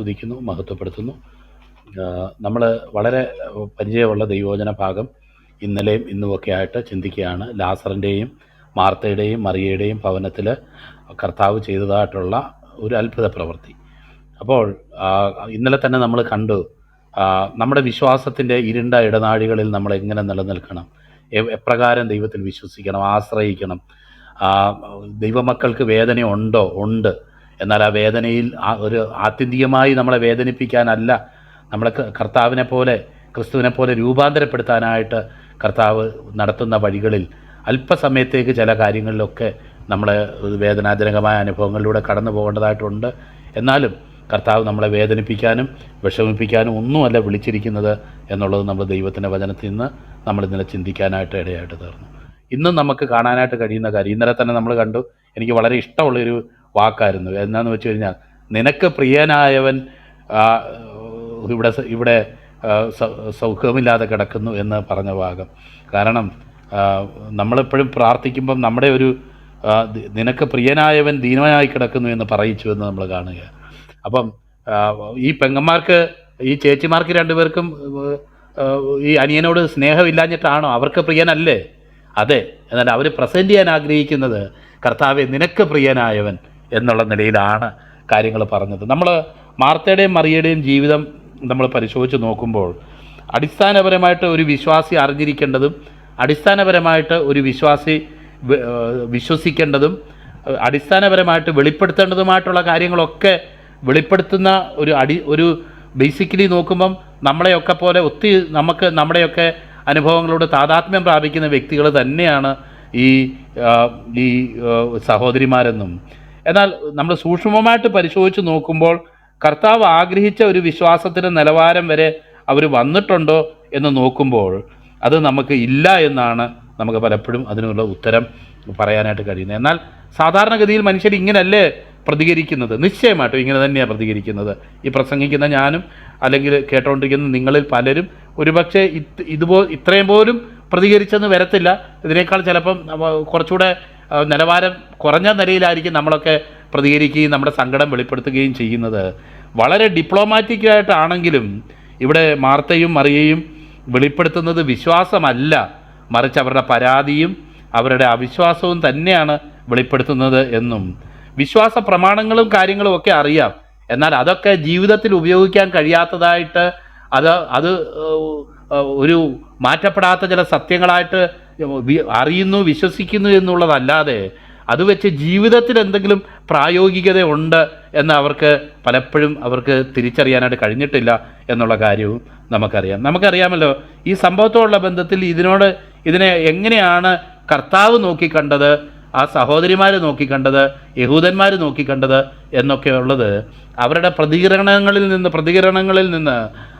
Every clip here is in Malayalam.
സ്തുതിക്കുന്നു മഹത്വപ്പെടുത്തുന്നു. നമ്മൾ വളരെ പരിചയമുള്ള ദൈവോചന ഭാഗം ഇന്നലെയും ഇന്നുമൊക്കെ ആയിട്ട് ചിന്തിക്കുകയാണ്. ലാസറിന്റെയും മാർത്തയുടെയും മറിയയുടെയും ഭവനത്തിൽ കർത്താവ് ചെയ്തതായിട്ടുള്ള ഒരു അത്ഭുത പ്രവൃത്തി. അപ്പോൾ ഇന്നലെ തന്നെ നമ്മൾ കണ്ടു നമ്മുടെ വിശ്വാസത്തിന്റെ ഇരുണ്ട ഇടനാഴികളിൽ നമ്മൾ എങ്ങനെ നിലനിൽക്കണം? എപ്രകാരം ദൈവത്തിൽ വിശ്വസിക്കണം ആശ്രയിക്കണം? ദൈവമക്കൾക്ക് വേദന ഉണ്ടോ ഉണ്ട്. എന്നാൽ ആ വേദനയിൽ ആ ഒരു ആത്യന്തികമായി നമ്മളെ വേദനിപ്പിക്കാനല്ല നമ്മളെ കർത്താവിനെ പോലെ ക്രിസ്തുവിനെ പോലെ രൂപാന്തരപ്പെടുത്താനായിട്ട് കർത്താവ് നടത്തുന്ന വഴികളിൽ അല്പസമയത്തേക്ക് ചില കാര്യങ്ങളിലൊക്കെ നമ്മളെ വേദനാജനകമായ അനുഭവങ്ങളിലൂടെ കടന്നു പോകേണ്ടതായിട്ടുണ്ട്. എന്നാലും കർത്താവ് നമ്മളെ വേദനിപ്പിക്കാനും വിഷമിപ്പിക്കാനും ഒന്നുമല്ല വിളിച്ചിരിക്കുന്നത് എന്നുള്ളത് നമ്മൾ ദൈവത്തിന്റെ വചനത്തിൽ നിന്ന് നമ്മൾ ഇന്നലെ ചിന്തിക്കാനായിട്ട് ഇടയായിട്ട് തീർന്നു. ഇന്നും നമുക്ക് കാണാനായിട്ട് കഴിയുന്ന കാര്യം ഇന്നലെ തന്നെ നമ്മൾ കണ്ടു. എനിക്ക് വളരെ ഇഷ്ടമുള്ളൊരു വാക്കായിരുന്നു. എന്നാന്ന് വെച്ച് കഴിഞ്ഞാൽ നിനക്ക് പ്രിയനായവൻ ഇവിടെ ഇവിടെ സൗഖ്യമില്ലാതെ കിടക്കുന്നു എന്ന് പറഞ്ഞ ഭാഗം കാരണം നമ്മളെപ്പോഴും പ്രാർത്ഥിക്കുമ്പം നമ്മുടെ ഒരു നിനക്ക് പ്രിയനായവൻ ദീനമായി കിടക്കുന്നു എന്ന് പറയിച്ചു എന്ന് നമ്മൾ കാണുക. അപ്പം ഈ പെങ്ങന്മാർക്ക് ഈ ചേച്ചിമാർക്ക് രണ്ടുപേർക്കും ഈ അനിയനോട് സ്നേഹമില്ലാഞ്ഞിട്ടാണോ? അവർക്ക് പ്രിയനല്ലേ? അതെ. എന്നാൽ അവർ പ്രസന്റ് ചെയ്യാൻ ആഗ്രഹിക്കുന്നത് കർത്താവെ നിനക്ക് പ്രിയനായവൻ എന്നുള്ള നിലയിലാണ് കാര്യങ്ങൾ പറഞ്ഞത്. നമ്മൾ മാർത്തയുടെയും മറിയയുടെയും ജീവിതം നമ്മൾ പരിശോധിച്ച് നോക്കുമ്പോൾ അടിസ്ഥാനപരമായിട്ട് ഒരു വിശ്വാസി അറിഞ്ഞിരിക്കേണ്ടതും അടിസ്ഥാനപരമായിട്ട് ഒരു വിശ്വാസി വിശ്വസിക്കേണ്ടതും അടിസ്ഥാനപരമായിട്ട് വെളിപ്പെടുത്തേണ്ടതുമായിട്ടുള്ള കാര്യങ്ങളൊക്കെ വെളിപ്പെടുത്തുന്ന ഒരു അടി ഒരു ബേസിക്കലി നോക്കുമ്പം നമ്മളെയൊക്കെ പോലെ ഒത്തിരി നമുക്ക് നമ്മുടെയൊക്കെ അനുഭവങ്ങളോട് താതാത്മ്യം പ്രാപിക്കുന്ന വ്യക്തികൾ തന്നെയാണ് ഈ ഈ സഹോദരിമാരെന്നും എന്നാൽ നമ്മൾ സൂക്ഷ്മമായിട്ട് പരിശോധിച്ച് നോക്കുമ്പോൾ കർത്താവ് ആഗ്രഹിച്ച ഒരു വിശ്വാസത്തിന്റെ നിലവാരം വരെ അവർ വന്നിട്ടുണ്ടോ എന്ന് നോക്കുമ്പോൾ അത് നമുക്ക് ഇല്ല എന്നാണ് നമുക്ക് പലപ്പോഴും അതിനുള്ള ഉത്തരം പറയാനായിട്ട് കഴിയുന്നത്. എന്നാൽ സാധാരണഗതിയിൽ മനുഷ്യർ ഇങ്ങനല്ലേ പ്രതികരിക്കുന്നത്? നിശ്ചയമായിട്ടും ഇങ്ങനെ തന്നെയാണ് പ്രതികരിക്കുന്നത്. ഈ പ്രസംഗിക്കുന്ന ഞാനും അല്ലെങ്കിൽ കേട്ടുകൊണ്ടിരിക്കുന്ന നിങ്ങളിൽ പലരും ഒരുപക്ഷെ ഇത് ഇതുപോ ഇത്രയും പോലും പ്രതികരിച്ചെന്ന് വരത്തില്ല. ഇതിനേക്കാൾ ചിലപ്പം കുറച്ചുകൂടെ നിലവാരം കുറഞ്ഞ നിലയിലായിരിക്കും നമ്മളൊക്കെ പ്രതികരിക്കുകയും നമ്മുടെ സങ്കടം വെളിപ്പെടുത്തുകയും ചെയ്യുന്നത്. വളരെ ഡിപ്ലോമാറ്റിക്കായിട്ടാണെങ്കിലും ഇവിടെ മാർത്തയും മറിയയും വെളിപ്പെടുത്തുന്നത് വിശ്വാസമല്ല. മറിച്ച് അവരുടെ പരാതിയും അവരുടെ അവിശ്വാസവും തന്നെയാണ് വെളിപ്പെടുത്തുന്നത് എന്നും. വിശ്വാസ പ്രമാണങ്ങളും കാര്യങ്ങളും ഒക്കെ അറിയാം. എന്നാൽ അതൊക്കെ ജീവിതത്തിൽ ഉപയോഗിക്കാൻ കഴിയാത്തതായിട്ട് അത് അത് ഒരു മാറ്റപ്പെടാത്ത ചില സത്യങ്ങളായിട്ട് അറിയുന്നു വിശ്വസിക്കുന്നു എന്നുള്ളതല്ലാതെ അത് വെച്ച് ജീവിതത്തിൽ എന്തെങ്കിലും പ്രായോഗികത ഉണ്ട് എന്ന് അവർക്ക് പലപ്പോഴും അവർക്ക് തിരിച്ചറിയാനായിട്ട് കഴിഞ്ഞിട്ടില്ല എന്നുള്ള കാര്യവും നമുക്കറിയാം. നമുക്കറിയാമല്ലോ ഈ സംഭവത്തോടുള്ള ബന്ധത്തിൽ ഇതിനോട് ഇതിനെ എങ്ങനെയാണ് കർത്താവ് നോക്കിക്കണ്ടത് ആ സഹോദരിമാർ നോക്കിക്കണ്ടത് യഹൂദന്മാർ നോക്കിക്കണ്ടത് എന്നൊക്കെ ഉള്ളത് അവരുടെ പ്രതികരണങ്ങളിൽ നിന്ന് പ്രതികരണങ്ങളിൽ നിന്ന്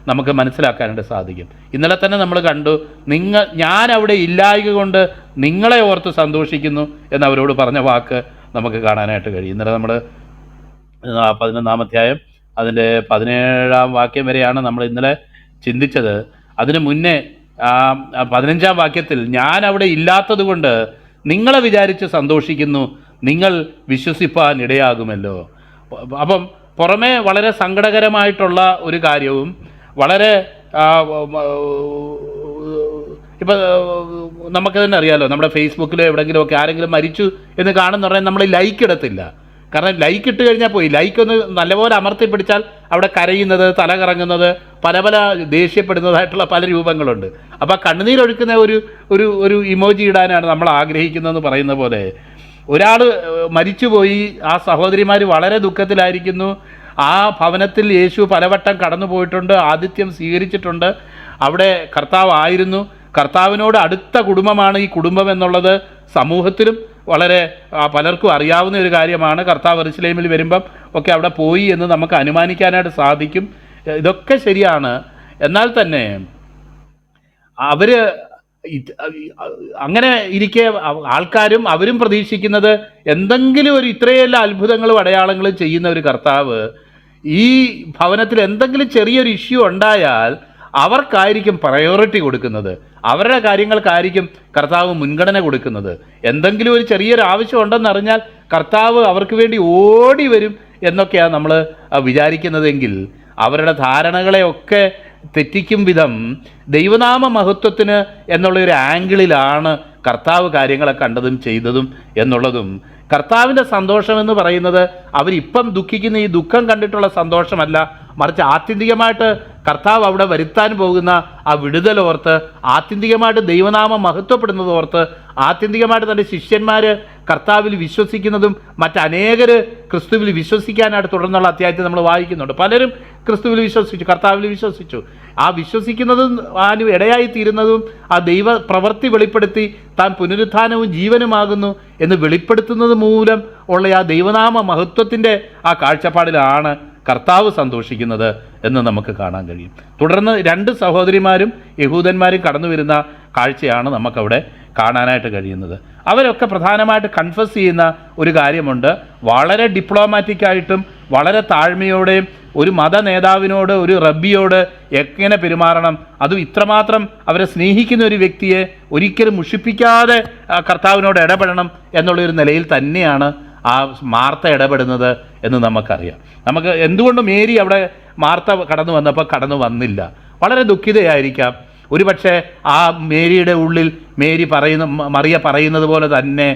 നമുക്ക് മനസ്സിലാക്കാനായിട്ട് സാധിക്കും. ഇന്നലെ തന്നെ നമ്മൾ കണ്ടു നിങ്ങൾ ഞാൻ അവിടെ ഇല്ലായക കൊണ്ട് നിങ്ങളെ ഓർത്ത് സന്തോഷിക്കുന്നു എന്ന് അവരോട് പറഞ്ഞ വാക്ക് നമുക്ക് കാണാനായിട്ട് കഴിയും. ഇന്നലെ നമ്മൾ പതിനൊന്നാം അധ്യായം അതിന്റെ പതിനേഴാം വാക്യം വരെയാണ് നമ്മൾ ഇന്നലെ ചിന്തിച്ചത്. അതിന് മുന്നേ പതിനഞ്ചാം വാക്യത്തിൽ ഞാൻ അവിടെ ഇല്ലാത്തത് കൊണ്ട് നിങ്ങളെ വിചാരിച്ച് സന്തോഷിക്കുന്നു നിങ്ങൾ വിശ്വസിപ്പാൻ ഇടയാകുമല്ലോ. അപ്പം പുറമേ വളരെ സങ്കടകരമായിട്ടുള്ള ഒരു കാര്യവും വളരെ ഇപ്പം നമുക്ക് തന്നെ അറിയാലോ നമ്മുടെ ഫേസ്ബുക്കിലോ എവിടെയെങ്കിലുമൊക്കെ ആരെങ്കിലും മരിച്ചു എന്ന് കാണുന്ന പറഞ്ഞാൽ നമ്മൾ ലൈക്ക് ഇടത്തില്ല. കാരണം ലൈക്ക് ഇട്ട് കഴിഞ്ഞാൽ പോയി. ലൈക്ക് ഒന്ന് നല്ലപോലെ അമർത്തി പിടിച്ചാൽ അവിടെ കരയുന്നത് തല കറങ്ങുന്നത് പല പല ദേഷ്യപ്പെടുന്നതായിട്ടുള്ള പല രൂപങ്ങളുണ്ട്. അപ്പോൾ കണ്ണുനീരൊഴുക്കുന്ന ഒരു ഒരു ഒരു ഇമോജി ഇടാനാണ് നമ്മൾ ആഗ്രഹിക്കുന്നതെന്ന് പറയുന്ന പോലെ ഒരാൾ മരിച്ചുപോയി ആ സഹോദരിമാർ വളരെ ദുഃഖത്തിലായിരിക്കുന്നു. ആ ഭവനത്തിൽ യേശു പലവട്ടം കടന്നു പോയിട്ടുണ്ട് ആതിഥ്യം സ്വീകരിച്ചിട്ടുണ്ട്. അവിടെ കർത്താവ് ആയിരുന്നു. കർത്താവിനോട് അടുത്ത കുടുംബമാണ് ഈ കുടുംബം എന്നുള്ളത് സമൂഹത്തിലും വളരെ പലർക്കും അറിയാവുന്ന ഒരു കാര്യമാണ്. കർത്താവ് എറുസലേമിൽ വരുമ്പം ഒക്കെ അവിടെ പോയി എന്ന് നമുക്ക് അനുമാനിക്കാനായിട്ട് സാധിക്കും. ഇതൊക്കെ ശരിയാണ്. എന്നാൽ തന്നെ ഇത് അങ്ങനെ ഇരിക്കെ ആൾക്കാരും അവരും പ്രതീക്ഷിക്കുന്നത് എന്തെങ്കിലും ഒരു ഇത്രയെല്ലാം അത്ഭുതങ്ങളും അടയാളങ്ങളും ചെയ്യുന്ന ഒരു കർത്താവ് ഈ ഭവനത്തിൽ എന്തെങ്കിലും ചെറിയൊരു ഇഷ്യൂ ഉണ്ടായാൽ അവർക്കായിരിക്കും പ്രയോറിറ്റി കൊടുക്കുന്നത്. അവരുടെ കാര്യങ്ങൾക്കായിരിക്കും കർത്താവ് മുൻഗണന കൊടുക്കുന്നത്. എന്തെങ്കിലും ഒരു ചെറിയൊരു ആവശ്യം ഉണ്ടെന്ന് അറിഞ്ഞാൽ കർത്താവ് അവർക്ക് വേണ്ടി ഓടി വരും എന്നൊക്കെയാണ് നമ്മൾ വിചാരിക്കുന്നതെങ്കിൽ അവരുടെ ധാരണകളെയൊക്കെ തെറ്റിക്കും വിധം ദൈവനാമ മഹത്വത്തിന് എന്നുള്ള ഒരു ആംഗിളിലാണ് കർത്താവ് കാര്യങ്ങളെ കണ്ടതും ചെയ്തതും എന്നുള്ളതും. കർത്താവിന്റെ സന്തോഷമെന്ന് പറയുന്നത് അവരിപ്പം ദുഃഖിക്കുന്ന ഈ ദുഃഖം കണ്ടിട്ടുള്ള സന്തോഷമല്ല. മറിച്ച് ആത്യന്തികമായിട്ട് കർത്താവ് അവിടെ വരുത്താൻ പോകുന്ന ആ വിടുതലോർത്ത് ആത്യന്തികമായിട്ട് ദൈവനാമം മഹത്വപ്പെടുന്നത് ഓർത്ത് ആത്യന്തികമായിട്ട് തന്റെ ശിഷ്യന്മാർ കർത്താവിൽ വിശ്വസിക്കുന്നതും മറ്റനേകർ ക്രിസ്തുവിൽ വിശ്വസിക്കാനായിട്ട് തുടർന്നുള്ള അധ്യായത്തിൽ നമ്മൾ വായിക്കുന്നുണ്ട്. പലരും ക്രിസ്തുവിൽ വിശ്വസിച്ചു കർത്താവിൽ വിശ്വസിച്ചു. ആ വിശ്വസിക്കുന്നതും ആനും ഇടയായി തീരുന്നതും ആ ദൈവ പ്രവൃത്തി വെളിപ്പെടുത്തി താൻ പുനരുത്ഥാനവും ജീവനുമാകുന്നു എന്ന് വെളിപ്പെടുത്തുന്നത് മൂലം ഉള്ള ആ ദൈവനാമ മഹത്വത്തിന്റെ ആ കാഴ്ചപ്പാടിലാണ് കർത്താവ് സന്തോഷിക്കുന്നത് എന്ന് നമുക്ക് കാണാൻ കഴിയും. തുടർന്ന് രണ്ട് സഹോദരിമാരും യഹൂദന്മാരും കടന്നു വരുന്ന കാഴ്ചയാണ് നമുക്കവിടെ കാണാനായിട്ട് കഴിയുന്നത്. അവരൊക്കെ പ്രധാനമായിട്ട് കൺഫസ് ചെയ്യുന്ന ഒരു കാര്യമുണ്ട്. വളരെ ഡിപ്ലോമാറ്റിക്കായിട്ടും വളരെ താഴ്മയോടെയും ഒരു മത നേതാവിനോട് ഒരു റബ്ബിയോട് എങ്ങനെ പെരുമാറണം? അതും ഇത്രമാത്രം അവരെ സ്നേഹിക്കുന്ന ഒരു വ്യക്തിയെ ഒരിക്കലും മുഷിപ്പിക്കാതെ കർത്താവിനോട് ഇടപെടണം എന്നുള്ളൊരു നിലയിൽ തന്നെയാണ് ആ മാർത്ത ഇടപെടുന്നത് എന്ന് നമുക്കറിയാം. നമുക്ക് എന്തുകൊണ്ട് മേരി അവിടെ മാർത്ത കടന്നു വന്നപ്പോൾ കടന്നു വന്നില്ല. വളരെ ദുഃഖിതയായിരിക്കാം. ഒരുപക്ഷെ ആ മേരിയുടെ ഉള്ളിൽ മേരി പറയുന്ന മറിയ പറയുന്നത് പോലെ തന്നെ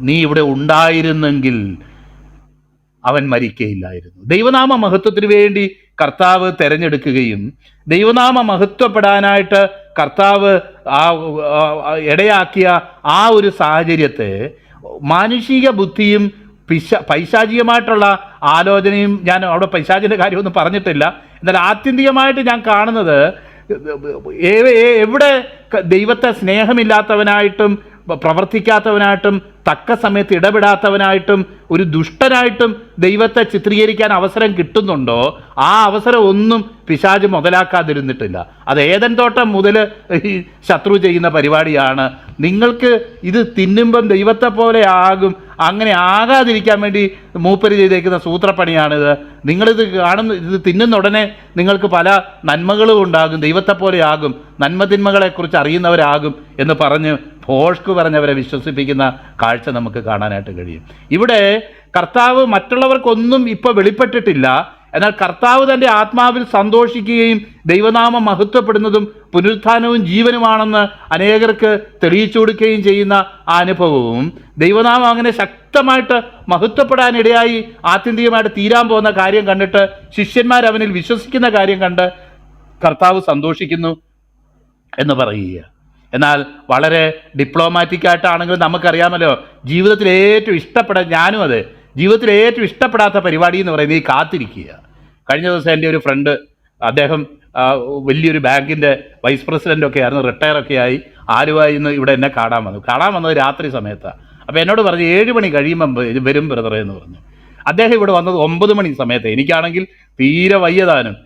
നീ ഇവിടെ ഉണ്ടായിരുന്നെങ്കിൽ അവൻ മരിക്കയില്ലായിരുന്നു. ദൈവനാമ മഹത്വത്തിന് വേണ്ടി കർത്താവ് തെരഞ്ഞെടുക്കുകയും ദൈവനാമ മഹത്വപ്പെടാനായിട്ട് കർത്താവ് ആ ഇടയാക്കിയ ആ ഒരു സാഹചര്യത്തെ മാനുഷിക ബുദ്ധിയും പിശ പൈശാചികമായിട്ടുള്ള ആലോചനയും ഞാൻ അവിടെ പൈശാചിന്റെ കാര്യമൊന്നും പറഞ്ഞിട്ടില്ല. എന്നാൽ ആത്യന്തികമായിട്ട് ഞാൻ കാണുന്നത് എവിടെ ദൈവത്തെ സ്നേഹമില്ലാത്തവനായിട്ടും പ്രവർത്തിക്കാത്തവനായിട്ടും തക്ക സമയത്ത് ഇടപെടാത്തവനായിട്ടും ഒരു ദുഷ്ടനായിട്ടും ദൈവത്തെ ചിത്രീകരിക്കാൻ അവസരം കിട്ടുന്നുണ്ടോ? ആ അവസരം ഒന്നും പിശാജ് മുതലാക്കാതിരുന്നിട്ടില്ല. അത് ഏതൻ തോട്ടം മുതൽ ശത്രു ചെയ്യുന്ന പരിപാടിയാണ്. നിങ്ങൾക്ക് ഇത് തിന്നുമ്പം ദൈവത്തെ പോലെ ആകും. അങ്ങനെ ആകാതിരിക്കാൻ വേണ്ടി മൂപ്പര് ചെയ്തേക്കുന്ന സൂത്രപ്പണിയാണിത്. നിങ്ങളിത് കാണുന്ന ഇത് തിന്നുന്ന ഉടനെ നിങ്ങൾക്ക് പല നന്മകളും ഉണ്ടാകും ദൈവത്തെ പോലെ ആകും നന്മതിന്മകളെക്കുറിച്ച് അറിയുന്നവരാകും എന്ന് പറഞ്ഞ് ഭോഷ്ക് പറഞ്ഞവരെ വിശ്വസിപ്പിക്കുന്ന കാഴ്ച നമുക്ക് കാണാനായിട്ട് കഴിയും. ഇവിടെ കർത്താവ് മറ്റുള്ളവർക്കൊന്നും ഇപ്പോൾ വെളിപ്പെട്ടിട്ടില്ല. എന്നാൽ കർത്താവ് തന്റെ ആത്മാവിൽ സന്തോഷിക്കുകയും ദൈവനാമം മഹത്വപ്പെടുന്നതും പുനരുത്ഥാനവും ജീവനുമാണെന്ന് അനേകർക്ക് തെളിയിച്ചു കൊടുക്കുകയും ചെയ്യുന്ന ആ അനുഭവവും ദൈവനാമം അങ്ങനെ ശക്തമായിട്ട് മഹത്വപ്പെടാനിടയായി ആത്യന്തികമായിട്ട് തീരാൻ പോകുന്ന കാര്യം കണ്ടിട്ട് ശിഷ്യന്മാർ അവനിൽ വിശ്വസിക്കുന്ന കാര്യം കണ്ട് കർത്താവ് സന്തോഷിക്കുന്നു എന്ന് പറയുക. എന്നാൽ വളരെ ഡിപ്ലോമാറ്റിക് ആയിട്ടാണെങ്കിലും നമുക്കറിയാമല്ലോ ജീവിതത്തിൽ ഏറ്റവും ഇഷ്ടപ്പെടാൻ ഞാനും അതെ. ജീവിതത്തിൽ ഏറ്റവും ഇഷ്ടപ്പെടാത്ത പരിപാടി എന്ന് പറയുന്നത് ഈ കാത്തിരിക്കുക. കഴിഞ്ഞ ദിവസം എന്റെ ഒരു ഫ്രണ്ട് അദ്ദേഹം വലിയൊരു ബാങ്കിന്റെ വൈസ് പ്രസിഡന്റ് ഒക്കെ ആയിരുന്നു റിട്ടയർ ഒക്കെ ആയി. ആലുവായി നിന്ന് ഇവിടെ എന്നെ കാണാൻ വന്നു. കാണാൻ വന്നത് രാത്രി സമയത്താണ് അപ്പോൾ എന്നോട് പറഞ്ഞു ഏഴ് മണി കഴിയുമ്പോൾ വരും ബ്രദറെ എന്ന് പറഞ്ഞു. അദ്ദേഹം ഇവിടെ വന്നത് ഒമ്പത് മണി സമയത്ത്. എനിക്കാണെങ്കിൽ തീരെ വയ്യതാനും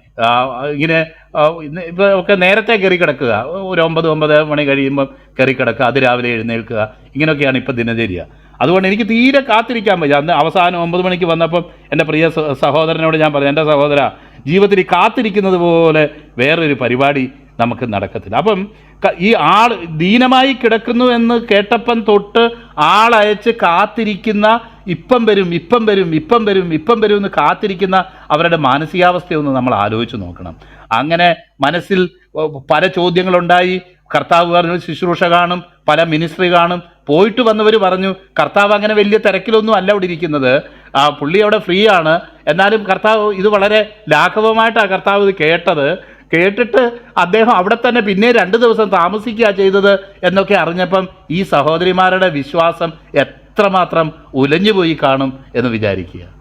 ഇങ്ങനെ ഇപ്പോൾ ഇപ്പൊ ഒക്കെ നേരത്തെ കയറി കിടക്കുക. ഒരു ഒമ്പത് ഒമ്പത് മണി കഴിയുമ്പം കയറി കിടക്കുക. അത് രാവിലെ എഴുന്നേൽക്കുക. ഇങ്ങനെയൊക്കെയാണ് ഇപ്പോൾ ദിനചര്യ. അതുകൊണ്ട് എനിക്ക് തീരെ കാത്തിരിക്കാൻ പറ്റും അന്ന് അവസാനം ഒമ്പത് മണിക്ക് വന്നപ്പം എന്റെ പ്രിയ സഹോദരനോട് ഞാൻ പറഞ്ഞു എന്റെ സഹോദര ജീവിതത്തിൽ കാത്തിരിക്കുന്നത് പോലെ വേറൊരു പരിപാടി നമുക്ക് നടക്കത്തില്ല. അപ്പം ഈ ആൾ ദീനമായി കിടക്കുന്നു എന്ന് കേട്ടപ്പം തൊട്ട് ആളയച്ച് കാത്തിരിക്കുന്ന ഇപ്പം വരും ഇപ്പം വരും ഇപ്പം വരും ഇപ്പം വരും എന്ന് കാത്തിരിക്കുന്ന അവരുടെ മാനസികാവസ്ഥയൊന്ന് നമ്മൾ ആലോചിച്ച് നോക്കണം. അങ്ങനെ മനസ്സിൽ പല ചോദ്യങ്ങളുണ്ടായി. കർത്താവ് പറഞ്ഞു ശുശ്രൂഷ കാണും പല മിനിസ്ട്രി കാണും പോയിട്ട് വന്നവർ പറഞ്ഞു കർത്താവ് അങ്ങനെ വലിയ തിരക്കിലൊന്നും അല്ല അവിടെ ഇരിക്കുന്നത്. ആ പുള്ളി അവിടെ ഫ്രീ ആണ്. എന്നാലും കർത്താവ് ഇത് വളരെ ലാഘവമായിട്ടാണ് കർത്താവ് ഇത് കേട്ടത്. കേട്ടിട്ട് അദ്ദേഹം അവിടെ തന്നെ പിന്നെ രണ്ട് ദിവസം താമസിക്കുക ചെയ്തത് എന്നൊക്കെ അറിഞ്ഞപ്പം ഈ സഹോദരിമാരുടെ വിശ്വാസം എത്രമാത്രം ഉലഞ്ഞുപോയി കാണും എന്ന് വിചാരിക്കുക.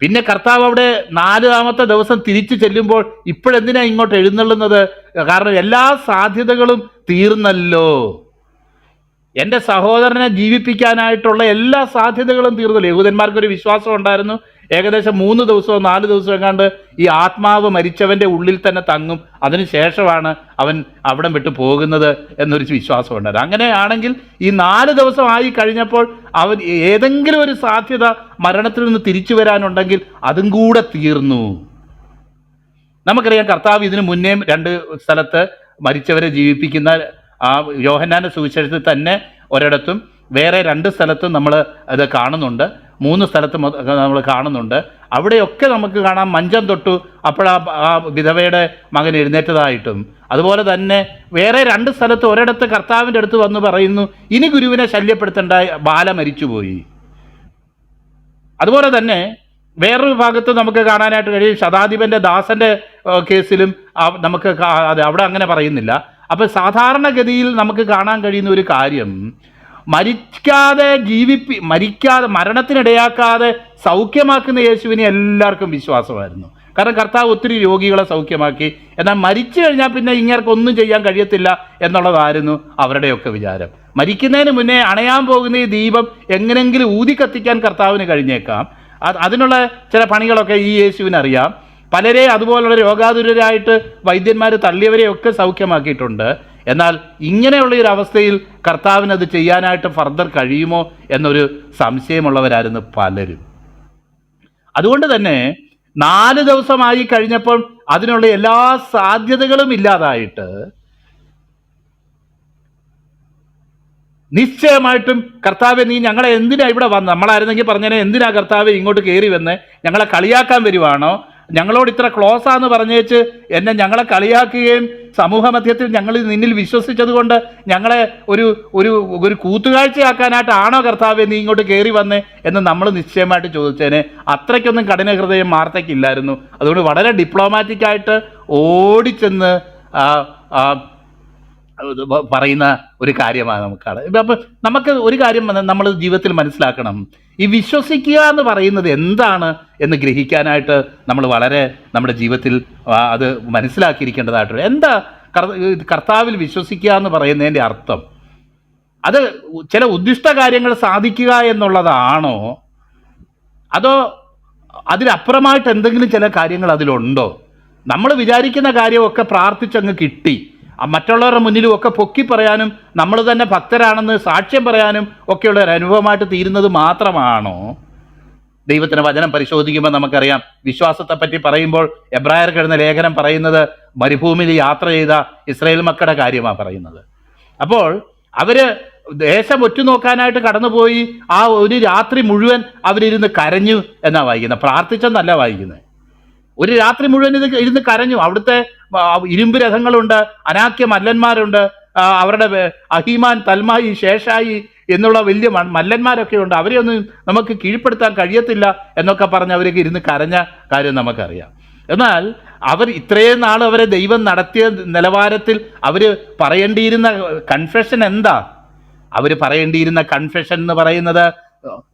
പിന്നെ കർത്താവ് അവിടെ നാലാമത്തെ ദിവസം തിരിച്ചു ചെല്ലുമ്പോൾ ഇപ്പോഴെന്തിനാ ഇങ്ങോട്ട് എഴുന്നള്ളുന്നത്? കാരണം എല്ലാ സാധ്യതകളും തീർന്നല്ലോ. എന്റെ സഹോദരനെ ജീവിപ്പിക്കാനായിട്ടുള്ള എല്ലാ സാധ്യതകളും തീർന്നല്ലോ. യഹൂദന്മാർക്കൊരു വിശ്വാസം ഉണ്ടായിരുന്നു. ഏകദേശം മൂന്ന് ദിവസമോ നാല് ദിവസമോ എങ്ങാണ്ട് ഈ ആത്മാവ് മരിച്ചവന്റെ ഉള്ളിൽ തന്നെ തങ്ങും. അതിനുശേഷമാണ് അവൻ അവിടം വിട്ടു പോകുന്നത് എന്നൊരു വിശ്വാസം ഉണ്ടത് അങ്ങനെയാണെങ്കിൽ ഈ നാല് ദിവസം ആയി കഴിഞ്ഞപ്പോൾ അവൻ ഏതെങ്കിലും ഒരു സാധ്യത മരണത്തിൽ നിന്ന് തിരിച്ചു വരാനുണ്ടെങ്കിൽ അതും കൂടെ തീർന്നു. നമുക്കറിയാം കർത്താവ് ഇതിനു മുന്നേ രണ്ട് സ്ഥലത്ത് മരിച്ചവരെ ജീവിപ്പിക്കുന്ന ആ യോഹന്നാന സുവിശേഷത്തിൽ തന്നെ ഒരിടത്തും വേറെ രണ്ട് സ്ഥലത്തും നമ്മൾ അത് കാണുന്നുണ്ട്. മൂന്ന് സ്ഥലത്ത് നമ്മൾ കാണുന്നുണ്ട്. അവിടെയൊക്കെ നമുക്ക് കാണാം. മഞ്ചം തൊട്ടു അപ്പോഴാ ആ വിധവയുടെ മകൻ എഴുന്നേറ്റതായിട്ടും. അതുപോലെ തന്നെ വേറെ രണ്ട് സ്ഥലത്ത് ഒരിടത്ത് കർത്താവിന്റെ അടുത്ത് വന്ന് പറയുന്നു ഇനി ഗുരുവിനെ ശല്യപ്പെടുത്തേണ്ട ബാല മരിച്ചുപോയി. അതുപോലെ തന്നെ വേറൊരു ഭാഗത്ത് നമുക്ക് കാണാനായിട്ട് കഴിയും. ശതാധിപന്റെ ദാസന്റെ കേസിലും നമുക്ക് അത് അവിടെ അങ്ങനെ പറയുന്നില്ല. അപ്പോൾ സാധാരണഗതിയിൽ നമുക്ക് കാണാൻ കഴിയുന്ന ഒരു കാര്യം മരിക്കാതെ ജീവിപ്പി മരിക്കാതെ മരണത്തിനിടയാക്കാതെ സൗഖ്യമാക്കുന്ന യേശുവിനെ എല്ലാവർക്കും വിശ്വാസമായിരുന്നു. കാരണം കർത്താവ് ഒത്തിരി രോഗികളെ സൗഖ്യമാക്കി. എന്നാൽ മരിച്ചു കഴിഞ്ഞാൽ പിന്നെ ഇങ്ങേർക്ക് ഒന്നും ചെയ്യാൻ കഴിയത്തില്ല എന്നുള്ളതായിരുന്നു അവരുടെയൊക്കെ വിചാരം. മരിക്കുന്നതിന് മുന്നേ അണയാൻ പോകുന്ന ഈ ദീപം എങ്ങനെങ്കിലും ഊതി കത്തിക്കാൻ കർത്താവിന് കഴിഞ്ഞേക്കാം. അത് അതിനുള്ള ചില പണികളൊക്കെ ഈ യേശുവിനറിയാം. പലരെ അതുപോലുള്ള രോഗാതുരരായിട്ട് വൈദ്യന്മാർ തള്ളിയവരെയൊക്കെ സൗഖ്യമാക്കിയിട്ടുണ്ട്. എന്നാൽ ഇങ്ങനെയുള്ള ഒരു അവസ്ഥയിൽ കർത്താവിന് അത് ചെയ്യാനായിട്ട് ഫർദർ കഴിയുമോ എന്നൊരു സംശയമുള്ളവരായിരുന്നു പലരും. അതുകൊണ്ട് തന്നെ നാല് ദിവസമായി കഴിഞ്ഞപ്പോൾ അതിനുള്ള എല്ലാ സാധ്യതകളും ഇല്ലാതായിട്ട് നിശ്ചയമായിട്ടും കർത്താവെ നീ ഞങ്ങളെ എന്തിനാ ഇവിടെ വന്ന്? നമ്മളായിരുന്നെങ്കിൽ പറഞ്ഞേനെ എന്തിനാ കർത്താവെ ഇങ്ങോട്ട് കയറി വന്ന്? ഞങ്ങളെ കളിയാക്കാൻ വരുവാണോ? ഞങ്ങളോട് ഇത്ര ക്ലോസ് ആന്ന് പറഞ്ഞേച്ച് എന്നെ ഞങ്ങളെ കളിയാക്കുകയും സമൂഹ മധ്യത്തിൽ ഞങ്ങൾ നിന്നിൽ വിശ്വസിച്ചത് കൊണ്ട് ഞങ്ങളെ ഒരു ഒരു ഒരു കൂത്തുകാഴ്ചയാക്കാനായിട്ടാണോ കർത്താവെ നീ ഇങ്ങോട്ട് കയറി വന്നേ എന്ന് നമ്മൾ നിശ്ചയമായിട്ട് ചോദിച്ചേനെ. അത്രയ്ക്കൊന്നും കഠിന ഹൃദയം മാർത്തയ്ക്കില്ലായിരുന്നു അതുകൊണ്ട് വളരെ ഡിപ്ലോമാറ്റിക്കായിട്ട് ഓടിച്ചെന്ന് പറയുന്ന ഒരു കാര്യമാണ് നമുക്കാണ്. അപ്പം നമുക്ക് ഒരു കാര്യം നമ്മൾ ജീവിതത്തിൽ മനസ്സിലാക്കണം. ഈ വിശ്വസിക്കുക എന്ന് പറയുന്നത് എന്താണ് എന്ന് ഗ്രഹിക്കാനായിട്ട് നമ്മൾ വളരെ നമ്മുടെ ജീവിതത്തിൽ അത് മനസ്സിലാക്കിയിരിക്കേണ്ടതായിട്ടുണ്ട്. എന്താ കർത്താവിൽ വിശ്വസിക്കുക എന്ന് പറയുന്നതിന്റെ അർത്ഥം? അത് ചില ഉദ്ദിഷ്ട കാര്യങ്ങൾ സാധിക്കുക എന്നുള്ളതാണോ? അതോ അതിലപ്പുറമായിട്ട് എന്തെങ്കിലും ചില കാര്യങ്ങൾ അതിലുണ്ടോ? നമ്മൾ വിചാരിക്കുന്ന കാര്യമൊക്കെ പ്രാർത്ഥിച്ചങ്ങ് കിട്ടി. മറ്റുള്ളവരുടെ മുന്നിലും ഒക്കെ പൊക്കി പറയാനും നമ്മൾ തന്നെ ഭക്തരാണെന്ന് സാക്ഷ്യം പറയാനും ഒക്കെയുള്ള ഒരു അനുഭവമായിട്ട് തീരുന്നത് മാത്രമാണോ? ദൈവത്തിന്റെ വചനം പരിശോധിക്കുമ്പോൾ നമുക്കറിയാം. വിശ്വാസത്തെ പറ്റി പറയുമ്പോൾ എബ്രായർ എഴുന്ന ലേഖനം പറയുന്നത് മരുഭൂമിയിൽ യാത്ര ചെയ്ത ഇസ്രയേൽ മക്കളുടെ കാര്യമാണ് പറയുന്നത്. അപ്പോൾ അവർ ദേശം ഒറ്റുനോക്കാനായിട്ട് കടന്നുപോയി. ആ ഒരു രാത്രി മുഴുവൻ അവരിരുന്ന് കരഞ്ഞു എന്നാണ് വായിക്കുന്നത്. പ്രാർത്ഥിച്ചെന്നല്ല വായിക്കുന്നത്. ഒരു രാത്രി മുഴുവൻ ഇത് ഇരുന്ന് കരഞ്ഞു. അവിടുത്തെ ഇരുമ്പ് രഥങ്ങളുണ്ട് അനാക്യ മല്ലന്മാരുണ്ട് അവരുടെ അഹിമാൻ തൽമായി ശേഷായി എന്നുള്ള വലിയ മല്ലന്മാരൊക്കെ ഉണ്ട്. അവരെയൊന്നും നമുക്ക് കീഴ്പ്പെടുത്താൻ കഴിയത്തില്ല എന്നൊക്കെ പറഞ്ഞ് അവരൊക്കെ ഇരുന്ന് കരഞ്ഞ കാര്യം നമുക്കറിയാം. എന്നാൽ അവർ ഇത്രയും നാൾ അവരെ ദൈവം നടത്തിയ നിലവാരത്തിൽ അവർ പറയേണ്ടിയിരുന്ന കൺഫെഷൻ എന്താ? അവർ പറയേണ്ടിയിരുന്ന കൺഫെഷൻ എന്ന് പറയുന്നത്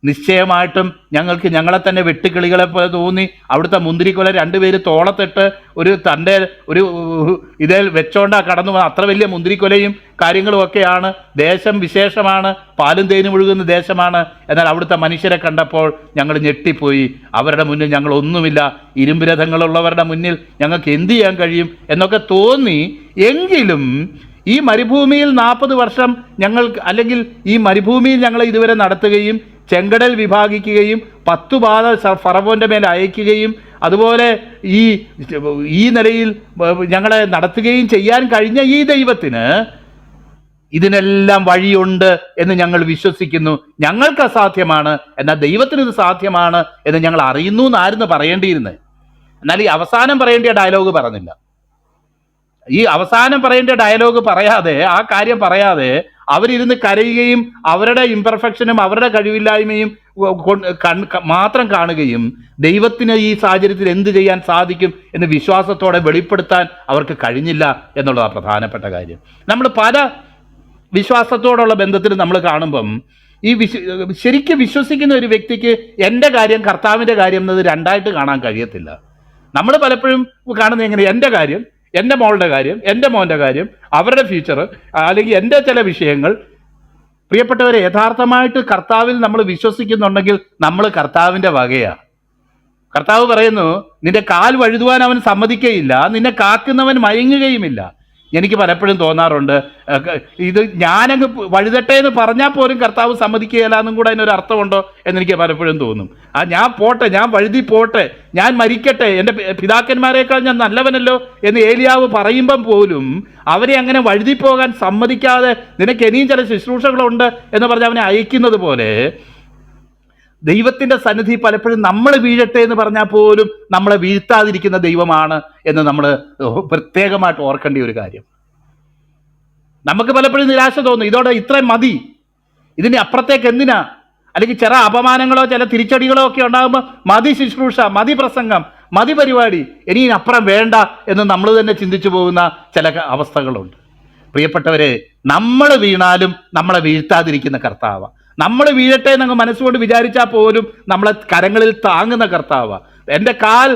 നിശ്ചയമായിട്ടും ഞങ്ങൾക്ക് ഞങ്ങളെ തന്നെ വെട്ടുക്കിളികളെ പോലെ തോന്നി. അവിടുത്തെ മുന്തിരിക്കൊല രണ്ടുപേര് തോളത്തിട്ട് ഒരു തന്റെ ഒരു ഇതേ വെച്ചോണ്ടാ കടന്നു പോകുന്നത് അത്ര വലിയ മുന്തിരിക്കൊലയും കാര്യങ്ങളും ഒക്കെയാണ്. ദേശം വിശേഷമാണ്. പാലും തേനും ഒഴുകുന്ന ദേശമാണ്. എന്നാൽ അവിടുത്തെ മനുഷ്യരെ കണ്ടപ്പോൾ ഞങ്ങൾ ഞെട്ടിപ്പോയി. അവരുടെ മുന്നിൽ ഞങ്ങൾ ഒന്നുമില്ല. ഇരുമ്പ് രഥങ്ങളുള്ളവരുടെ മുന്നിൽ ഞങ്ങൾക്ക് എന്ത് ചെയ്യാൻ കഴിയും എന്നൊക്കെ തോന്നി. എങ്കിലും ഈ മരുഭൂമിയിൽ നാൽപ്പത് വർഷം ഞങ്ങൾ അല്ലെങ്കിൽ ഈ മരുഭൂമിയിൽ ഞങ്ങൾ ഇതുവരെ നടത്തുകയും ചെങ്കടൽ വിഭാഗിക്കുകയും പത്തു പാത ഫറവോന്റെ മേൽ അയക്കുകയും അതുപോലെ ഈ ഈ നിലയിൽ ഞങ്ങളെ നടത്തുകയും ചെയ്യാൻ കഴിഞ്ഞ ഈ ദൈവത്തിന് ഇതിനെല്ലാം വഴിയുണ്ട് എന്ന് ഞങ്ങൾ വിശ്വസിക്കുന്നു. ഞങ്ങൾക്ക് അസാധ്യമാണ് എന്നാൽ ദൈവത്തിന് ഇത് സാധ്യമാണ് എന്ന് ഞങ്ങൾ അറിയുന്നു എന്നായിരുന്നു പറയേണ്ടിയിരുന്നത്. എന്നാൽ ഈ അവസാനം പറയേണ്ട ഡയലോഗ് പറഞ്ഞില്ല. ഈ അവസാനം പറയേണ്ട ഡയലോഗ് പറയാതെ ആ കാര്യം പറയാതെ അവരിരുന്ന് കരയുകയും അവരുടെ ഇംപെർഫെക്ഷനും അവരുടെ കഴിവില്ലായ്മയും മാത്രം കാണുകയും ദൈവത്തിന് ഈ സാഹചര്യത്തിൽ എന്ത് ചെയ്യാൻ സാധിക്കും എന്ന് വിശ്വാസത്തോടെ വെളിപ്പെടുത്താൻ അവർക്ക് കഴിഞ്ഞില്ല എന്നുള്ളതാണ് പ്രധാനപ്പെട്ട കാര്യം. നമ്മൾ പല വിശ്വാസത്തോടുള്ള ബന്ധത്തിൽ നമ്മൾ കാണുമ്പം ഈ വിശ്വ ശരിക്കും വിശ്വസിക്കുന്ന ഒരു വ്യക്തിക്ക് എന്റെ കാര്യം കർത്താവിന്റെ കാര്യം എന്നത് രണ്ടായിട്ട് കാണാൻ കഴിയത്തില്ല. നമ്മൾ പലപ്പോഴും കാണുന്നത് എങ്ങനെ എന്റെ കാര്യം എന്റെ മോളുടെ കാര്യം എന്റെ മോന്റെ കാര്യം അവരുടെ ഫ്യൂച്ചർ അല്ലെങ്കിൽ എന്റെ ചില വിഷയങ്ങൾ. പ്രിയപ്പെട്ടവരെ യഥാർത്ഥമായിട്ട് കർത്താവിൽ നമ്മൾ വിശ്വസിക്കുന്നുണ്ടെങ്കിൽ നമ്മൾ കർത്താവിന്റെ വകയാണ് കർത്താവ് പറയുന്നു നിന്റെ കാൽ വഴുതുവാൻ അവൻ സമ്മതിക്കുകയില്ല നിന്നെ കാക്കുന്നവൻ മയങ്ങുകയുമില്ല. എനിക്ക് പലപ്പോഴും തോന്നാറുണ്ട്. ഇത് ഞാനങ്ങ് വഴുതട്ടെ എന്ന് പറഞ്ഞാൽ പോലും കർത്താവ് സമ്മതിക്കുകയില്ല എന്നും കൂടെ അതിനൊരു അർത്ഥമുണ്ടോ എന്നെനിക്ക് പലപ്പോഴും തോന്നും. ആ ഞാൻ പോട്ടെ ഞാൻ വഴുതി പോട്ടെ ഞാൻ മരിക്കട്ടെ എന്റെ പിതാക്കന്മാരെക്കാൾ ഞാൻ നല്ലവനല്ലോ എന്ന് ഏലിയാവ് പറയുമ്പം പോലും അവരെ അങ്ങനെ വഴുതി പോകാൻ സമ്മതിക്കാതെ നിനക്ക് ഇനിയും ചില ശുശ്രൂഷകളുണ്ട് എന്ന് പറഞ്ഞ് അവനെ അയക്കുന്നത് പോലെ ദൈവത്തിന്റെ സന്നിധി പലപ്പോഴും നമ്മൾ വീഴട്ടെ എന്ന് പറഞ്ഞാൽ പോലും നമ്മളെ വീഴ്ത്താതിരിക്കുന്ന ദൈവമാണ് എന്ന് നമ്മൾ പ്രത്യേകമായിട്ട് ഓർക്കേണ്ട ഒരു കാര്യം. നമുക്ക് പലപ്പോഴും നിരാശ തോന്നും ഇതോടെ ഇത്രയും മതി. ഇതിന് അപ്പുറത്തേക്ക് എന്തിനാ? അല്ലെങ്കിൽ ചില അപമാനങ്ങളോ ചില തിരിച്ചടികളോ ഒക്കെ ഉണ്ടാകുമ്പോൾ മതി ശുശ്രൂഷ മതി പ്രസംഗം മതി പരിപാടി ഇനി അപ്പുറം വേണ്ട എന്ന് നമ്മൾ തന്നെ ചിന്തിച്ചു പോകുന്ന ചില അവസ്ഥകളുണ്ട്. പ്രിയപ്പെട്ടവരെ നമ്മൾ വീണാലും നമ്മളെ വീഴ്ത്താതിരിക്കുന്ന കർത്താവ നമ്മൾ വീഴട്ടെ എന്നങ്ങ് മനസ്സുകൊണ്ട് വിചാരിച്ചാൽ പോലും നമ്മളെ കരങ്ങളിൽ താങ്ങുന്ന കർത്താവ. എന്റെ കാൽ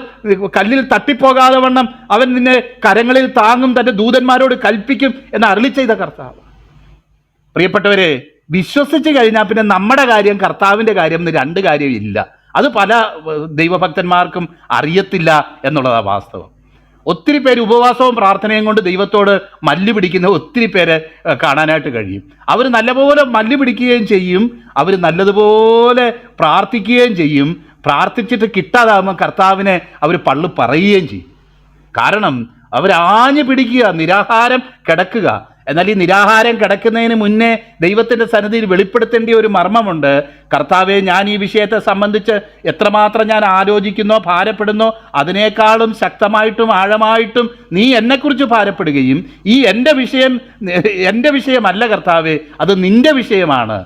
കല്ലിൽ തട്ടിപ്പോകാതെ വണ്ണം അവൻ നിന്നെ കരങ്ങളിൽ താങ്ങും തന്റെ ദൂതന്മാരോട് കൽപ്പിക്കും എന്ന് അരളി ചെയ്ത കർത്താവ്. പ്രിയപ്പെട്ടവരെ വിശ്വസിച്ച് കഴിഞ്ഞാൽ പിന്നെ നമ്മുടെ കാര്യം കർത്താവിന്റെ കാര്യം എന്ന് രണ്ട് കാര്യം ഇല്ല അത് പല ദൈവഭക്തന്മാർക്കും അറിയത്തില്ല എന്നുള്ളതാണ് വാസ്തവം. ഒത്തിരി പേര് ഉപവാസവും പ്രാർത്ഥനയും കൊണ്ട് ദൈവത്തോട് മല്ല് പിടിക്കുന്ന ഒത്തിരി പേരെ കാണാനായിട്ട് കഴിയും. അവർ നല്ലപോലെ മല്ല് പിടിക്കുകയും ചെയ്യും. അവർ നല്ലതുപോലെ പ്രാർത്ഥിക്കുകയും ചെയ്യും. പ്രാർത്ഥിച്ചിട്ട് കിട്ടാതാകുമ്പോൾ കർത്താവിനെ അവർ പള്ളു പറയുകയും ചെയ്യും. കാരണം അവരാഞ്ഞു പിടിക്കുക നിരാഹാരം കിടക്കുക. എന്നാൽ ഈ നിരാഹാരം കിടക്കുന്നതിന് മുന്നേ ദൈവത്തിന്റെ സന്നിധിയിൽ വെളിപ്പെടുത്തേണ്ട ഒരു മർമ്മമുണ്ട്. കർത്താവെ ഞാൻ ഈ വിഷയത്തെ സംബന്ധിച്ച് എത്രമാത്രം ഞാൻ ആലോചിക്കുന്നോ ഭാരപ്പെടുന്നോ അതിനേക്കാളും ശക്തമായിട്ടും ആഴമായിട്ടും നീ എന്നെക്കുറിച്ച് ഭാരപ്പെടുകയും ഈ എന്റെ വിഷയം എന്റെ വിഷയമല്ല കർത്താവെ അത് നിന്റെ വിഷയമാണ്.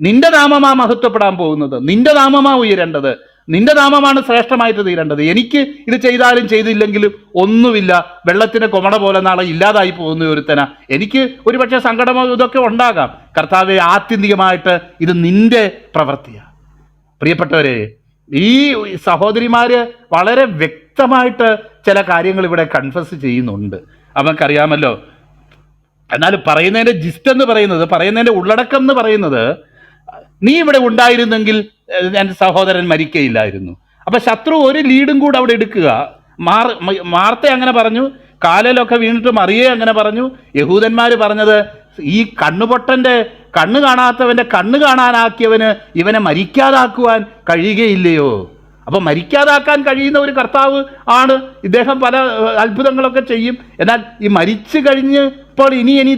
നിന്റെ നാമമാ മഹത്വപ്പെടാൻ പോകുന്നത് നിന്റെ നാമമാ ഉയരേണ്ടത്. നിന്റെ നാമമാണ് ശ്രേഷ്ഠമായിട്ട് തീരേണ്ടത്. എനിക്ക് ഇത് ചെയ്താലും ചെയ്തില്ലെങ്കിലും ഒന്നുമില്ല. വെള്ളത്തിന് കൊമട പോലെ നാളെ ഇല്ലാതായി പോകുന്ന ഒരുത്തന. എനിക്ക് ഒരുപക്ഷെ സങ്കടമോ ഇതൊക്കെ ഉണ്ടാകാം. കർത്താവെ ആത്യന്തികമായിട്ട് ഇത് നിന്റെ പ്രവൃത്തിയാണ് പ്രിയപ്പെട്ടവരെ ഈ സഹോദരിമാര് വളരെ വ്യക്തമായിട്ട് ചില കാര്യങ്ങൾ ഇവിടെ കൺഫസ് ചെയ്യുന്നുണ്ട്. അവർക്കറിയാമല്ലോ. എന്നാൽ പറയുന്നതിന്റെ ജിസ്റ്റ് എന്ന് പറയുന്നത് പറയുന്നതിന്റെ ഉള്ളടക്കം എന്ന് പറയുന്നത് നീ ഇവിടെ ഉണ്ടായിരുന്നെങ്കിൽ എന്റെ സഹോദരൻ മരിക്കയില്ലായിരുന്നു. അപ്പൊ ശത്രു ഒരു ലീഡും കൂടെ അവിടെ എടുക്കുക. മാർ മാർത്ത അങ്ങനെ പറഞ്ഞു കാലയിലൊക്കെ വീണിട്ട് മറിയെ അങ്ങനെ പറഞ്ഞു. യഹൂദന്മാർ പറഞ്ഞത് ഈ കണ്ണുപൊട്ടന്റെ കണ്ണ് കാണാത്തവന്റെ കണ്ണ് കാണാനാക്കിയവന് ഇവനെ മരിക്കാതാക്കുവാൻ കഴിയുകയില്ലയോ? അപ്പൊ മരിക്കാതാക്കാൻ കഴിയുന്ന ഒരു കർത്താവ് ആണ്. ഇദ്ദേഹം പല അത്ഭുതങ്ങളൊക്കെ ചെയ്യും. എന്നാൽ ഈ മരിച്ചു കഴിഞ്ഞ് ഇപ്പോൾ ഇനി ഇനി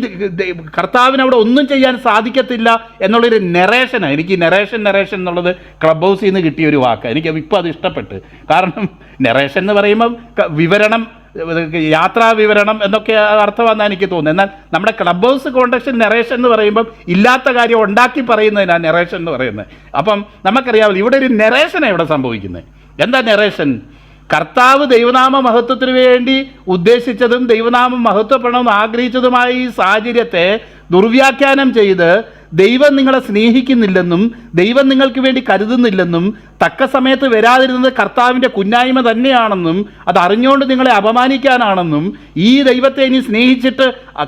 കർത്താവിന് അവിടെ ഒന്നും ചെയ്യാൻ സാധിക്കത്തില്ല എന്നുള്ളൊരു നെറേഷനാണ് എനിക്ക് നെറേഷൻ നെറേഷൻ എന്നുള്ളത് ക്ലബ് ഹൗസിൽ നിന്ന് കിട്ടിയ ഒരു വാക്ക്. എനിക്ക് ഇപ്പോൾ അത് ഇഷ്ടപ്പെട്ട്. കാരണം നെറേഷൻ എന്ന് പറയുമ്പം വിവരണം യാത്രാ വിവരണം എന്നൊക്കെ അർത്ഥമാണെന്ന് എനിക്ക് തോന്നുന്നത്. എന്നാൽ നമ്മുടെ ക്ലബ് ഹൗസ് കോണ്ടക്ഷൻ നെറേഷൻ എന്ന് പറയുമ്പം ഇല്ലാത്ത കാര്യം ഉണ്ടാക്കി പറയുന്നതിനാണ് നെറേഷൻ എന്ന് പറയുന്നത്. അപ്പം നമുക്കറിയാമല്ലോ ഇവിടെ ഒരു നെറേഷനാണ് ഇവിടെ സംഭവിക്കുന്നത്? എന്താ നെറേഷൻ കർത്താവ് ദൈവനാമ മഹത്വത്തിന് വേണ്ടി ഉദ്ദേശിച്ചതും ദൈവനാമം മഹത്വപ്പെടണമെന്ന് ആഗ്രഹിച്ചതുമായ ഈ സാഹചര്യത്തെ ദുർവ്യാഖ്യാനം ചെയ്ത് ദൈവം നിങ്ങളെ സ്നേഹിക്കുന്നില്ലെന്നും ദൈവം നിങ്ങൾക്ക് വേണ്ടി കരുതുന്നില്ലെന്നും തക്ക സമയത്ത് വരാതിരുന്നത് കർത്താവിന്റെ കുന്നായ്മ തന്നെയാണെന്നും അത് അറിഞ്ഞുകൊണ്ട് നിങ്ങളെ അപമാനിക്കാനാണെന്നും ഈ ദൈവത്തെ ഇനി സ്നേഹിച്ചിട്ട്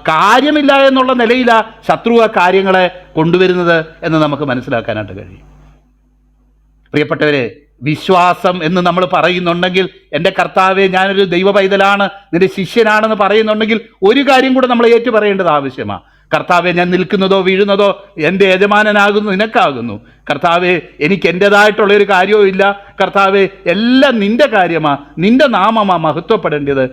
കാര്യമില്ല എന്നുള്ള നിലയിലാണ് ശത്രു ആ കാര്യങ്ങളെ കൊണ്ടുവരുന്നത് എന്ന് നമുക്ക് മനസ്സിലാക്കാനായിട്ട് കഴിയും. പ്രിയപ്പെട്ടവരെ വിശ്വാസം എന്ന് നമ്മൾ പറയുന്നുണ്ടെങ്കിൽ എന്റെ കർത്താവെ ഞാനൊരു ദൈവ പൈതലാണ് നിന്റെ ശിഷ്യനാണെന്ന് പറയുന്നുണ്ടെങ്കിൽ ഒരു കാര്യം കൂടെ നമ്മൾ ഏറ്റു പറയേണ്ടത് ആവശ്യമാണ് കർത്താവെ ഞാൻ നിൽക്കുന്നതോ വീഴുന്നതോ എന്റെ യജമാനനാകുന്നു നിനക്കാകുന്നു. കർത്താവെ എനിക്ക് എന്റെതായിട്ടുള്ള ഒരു കാര്യവും ഇല്ല. കർത്താവെ എല്ലാം നിന്റെ കാര്യമാ. നിന്റെ നാമമാ മഹത്വപ്പെടേണ്ടത്.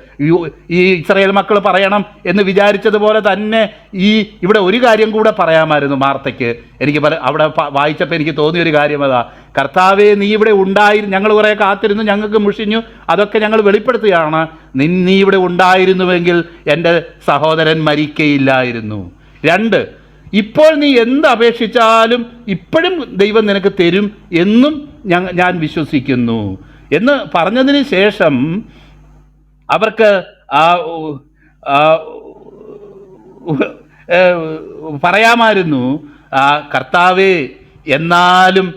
ഈ ഇസ്രായേൽ മക്കൾ പറയണം എന്ന് വിചാരിച്ചതുപോലെ തന്നെ ഈ ഇവിടെ ഒരു കാര്യം കൂടെ പറയാമായിരുന്നു മാർത്തയ്ക്ക്. എനിക്ക് പല അവിടെ വായിച്ചപ്പോൾ എനിക്ക് തോന്നിയ ഒരു കാര്യം അതാ. കർത്താവെ നീ ഇവിടെ ഉണ്ടായി ഞങ്ങൾ കുറേ കാത്തിരുന്നു ഞങ്ങൾക്ക് മുഷിഞ്ഞു. അതൊക്കെ ഞങ്ങൾ വെളിപ്പെടുത്തുകയാണ്. നീ ഇവിടെ ഉണ്ടായിരുന്നുവെങ്കിൽ എന്റെ സഹോദരൻ മരിക്കയില്ലായിരുന്നു. രണ്ട് ഇപ്പോൾ നീ എന്ത് അപേക്ഷിച്ചാലും ഇപ്പോഴും ദൈവം നിനക്ക് തരും എന്നും ഞാൻ വിശ്വസിക്കുന്നു. എന്ന് പറഞ്ഞതിന് ശേഷം അവർക്ക് പറയാമായിരുന്നു കർത്താവേ എന്നാലും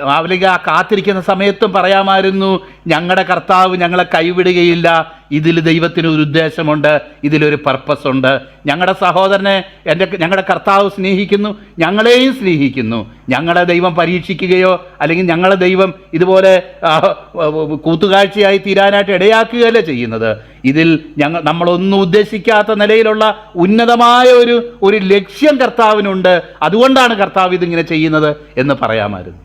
അവലേക്ക് ആ കാത്തിരിക്കുന്ന സമയത്തും പറയാമായിരുന്നു ഞങ്ങളുടെ കർത്താവ് ഞങ്ങളെ കൈവിടുകയില്ല ഇതിൽ ദൈവത്തിന് ഒരു ഉദ്ദേശമുണ്ട് ഇതിലൊരു പർപ്പസ് ഉണ്ട്. ഞങ്ങളുടെ സഹോദരനെ എന്റെ ഞങ്ങളുടെ കർത്താവ് സ്നേഹിക്കുന്നു ഞങ്ങളെയും സ്നേഹിക്കുന്നു. ഞങ്ങളെ ദൈവം പരീക്ഷിക്കുകയോ അല്ലെങ്കിൽ ഞങ്ങളെ ദൈവം ഇതുപോലെ കൂത്തുകാഴ്ചയായി തീരാനായിട്ട് ഇടയാക്കുകയല്ല ചെയ്യുന്നത്. ഇതിൽ ഞങ്ങൾ നമ്മളൊന്നും ഉദ്ദേശിക്കാത്ത നിലയിലുള്ള ഉന്നതമായ ഒരു ഒരു ലക്ഷ്യം കർത്താവിനുണ്ട്. അതുകൊണ്ടാണ് കർത്താവ് ഇതിങ്ങനെ ചെയ്യുന്നത് എന്ന് പറയാമായിരുന്നു.